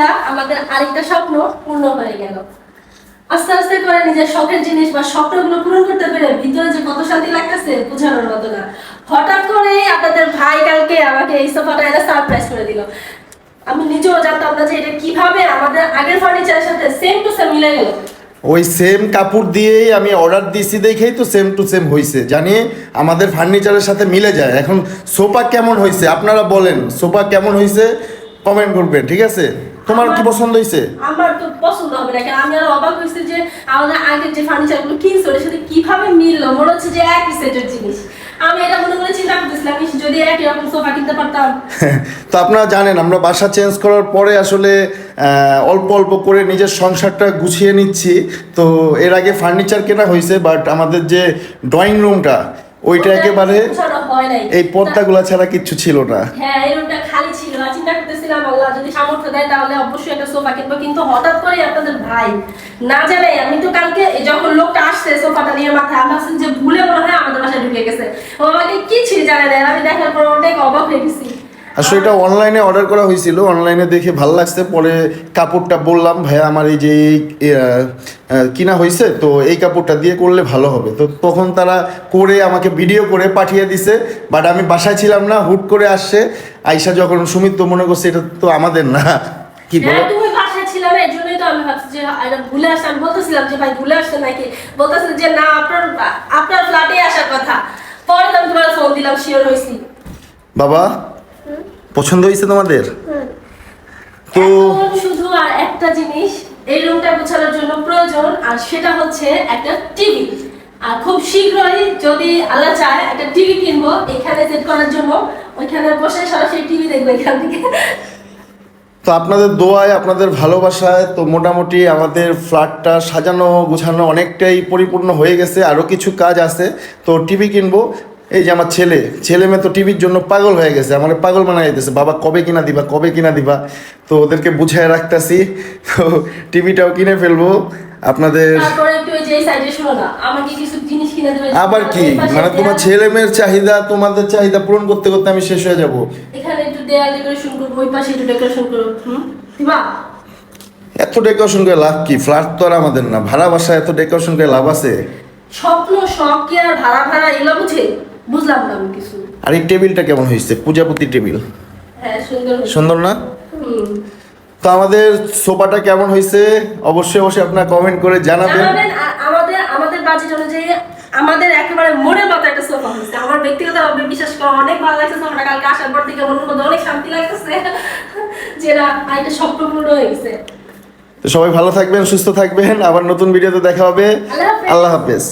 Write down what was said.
আলহামদুলিল্লাহ আমাদের আরেকটা স্বপ্ন পূর্ণ হয়ে গেল। আস্তে আস্তে করে নিজের শখের জিনিস বা স্বপ্নগুলো পূরণ করতে পেরে ভিতরে যে কত শান্তি লাগতেছে, বোঝানোর মতো না। হঠাৎ করে আপনাদের ভাই কালকে আমাকে এই সোফাটা এটা সারপ্রাইজ করে দিল। আমি নিজেও জানতাম না যে এটা কীভাবে আমাদের আগের ফার্নিচারের সাথে সেম টু সেম মিলে গেল। ওই সেম কাপড় দিয়েই আমি অর্ডার দিছি দেখেই তো সেম টু সেম হয়েছে জানি আমাদের ফার্নিচারের সাথে মিলে যায়। এখন সোফা কেমন হয়েছে আপনারা বলেন, সোফা কেমন হয়েছে কমেন্ট করবেন, ঠিক আছে? তোমার কি পছন্দ হয়েছে আমার তো পছন্দ হবে না কারণ আমি আর অবাক হয়েছি যে আমাদের আগের যে ফার্নিচারগুলো কিনছে ওটার সাথে কীভাবে মিললো? মনে হচ্ছে যে একই সেটের জিনিস। আমি এটা মনে করে চিন্তা করতেছিলাম যদি একই রকম সোফা কিনতে পারতাম। তো আপনারা জানেন আমরা বাসা চেঞ্জ করার পরে আসলে অল্প অল্প করে নিজের সংসারটা গুছিয়ে নিচ্ছি। তো এর আগে ফার্নিচার কেনা হয়েছে বাট আমাদের যে ড্রয়িং রুমটা ওইটা একেবারে এই পর্দা গুলা এই পর্দাগুলা ছাড়া কিচ্ছু ছিল না। হ্যাঁ এই রুমটা খালি ছিল। আর চিন্তা করতেছিলাম আল্লাহ যদি সামর্থ্য দেয় তাহলে অবশ্যই একটা সোফা কিনবো। কিন্তু হঠাৎ করে আপনাদের ভাই না জানাই আমি তো কালকে যখন লোকটা আসছে সোফাটা নিয়ে মাথা আমি ভাবছি যে ভুলে মনে হয় আমাদের বাসায় ঢুকে গেছে। ও আমাকে কিছুই জানে না আমি দেখার পর অনেক অবাক হয়ে গেছি। আসলে এটা অনলাইনে অর্ডার করা হয়েছিল। অনলাইনে দেখে ভালো লাগছে। পরে কাপড়টা বললাম ভাইয়া আমার এই যে কিনা হয়েছে তো এই কাপড়টা দিয়ে করলে ভালো হবে। তো তখন তারা করে আমাকে ভিডিও করে পাঠিয়ে দিছে। বাট আমি বাসায় ছিলাম না হুট করে আসছে। আইসা যখন সুমিত তো মনে করছে এটা তো আমাদের না। কি বলো? হ্যাঁ তুমি বাসায় ছিলে না এর জন্যই তো আমি ভাবছি যে এটা ভুলে আসছে। বলতেছিলাম যে ভাই ভুলে আসছে নাকি? বলতেছে যে না আপনার আপনার ফ্ল্যাটে আসার কথা। পরে আমি তোমার ফোন দিলাম শিওর হয়েছি বাবা পছন্দ হয়েছে তোমাদের? তো শুধু আর একটা জিনিস এই রুমটা গোছানোর জন্য প্রয়োজন আর সেটা হচ্ছে একটা টিভি। আর খুব শীঘ্রই যদি আল্লাহ চায় একটা টিভি কিনবো এখানে সেট করার জন্য। ওইখানে বসে সরাসরি টিভি দেখব এখান থেকে। তো আপনাদের দোয়ায় আপনাদের ভালোবাসায় তো মোটামুটি আমাদের ফ্ল্যাটটা সাজানো গোছানো অনেকটাই পরিপূর্ণ হয়ে গেছে আরও কিছু কাজ আছে। তো টিভি কিনবো এই যে আমার ছেলে ছেলে মেয়ে তো টিভির জন্য পাগল হয়ে গেছে আমার পাগল বানাই দিতেছে। বাবা কবে কিনা দিবা কবে কিনা দিবা? তো ওদেরকে বুঝায় রাখতেছি। তো টিভিটাও কিনে ফেলব। আপনাদের আবার কি? মানে তোমার ছেলে মেয়ের চাহিদা তোমাদের চাহিদা পূরণ করতে করতে আমি শেষ হয়ে যাব। এখানে একটু দেয়াল ডেকোরেশন করব ওই পাশে একটু ডেকোরেশন করব। দিবা? এত ডেকোরেশন করে লাভ কি? ফ্ল্যাট তো আর আমাদের না ভাড়া বাসা এত ডেকোরেশন করে লাভ আছে? স্বপ্ন শখ কি আর ভাড়া ভাড়া এগুলো বুঝে? বুঝলাম না আমি কিছু। আর এই টেবিলটা কেমন হয়েছে? পূজাপতি টেবিল। হ্যাঁ সুন্দর সুন্দর না? তো আমাদের সোফাটা কেমন হয়েছে? অবশ্যই অবশ্যই আপনারা কমেন্ট করে জানাবেন। আমাদের আমাদের বাজেট অনুযায়ী আমাদের একেবারে মনের মতো একটা সোফা হয়েছে। আমার ব্যক্তিগতভাবে বিশেষ করে অনেক ভালো লাগছে সোফাটা কালকে আসার পর থেকে মনের মধ্যে অনেক শান্তি লাগতেছে। যে না একটা স্বপ্ন পূর্ণ হয়ে গেছে তো সবাই ভালো থাকবেন সুস্থ থাকবেন। আবার নতুন ভিডিওতে দেখা হবে। আল্লাহ হাফেজ।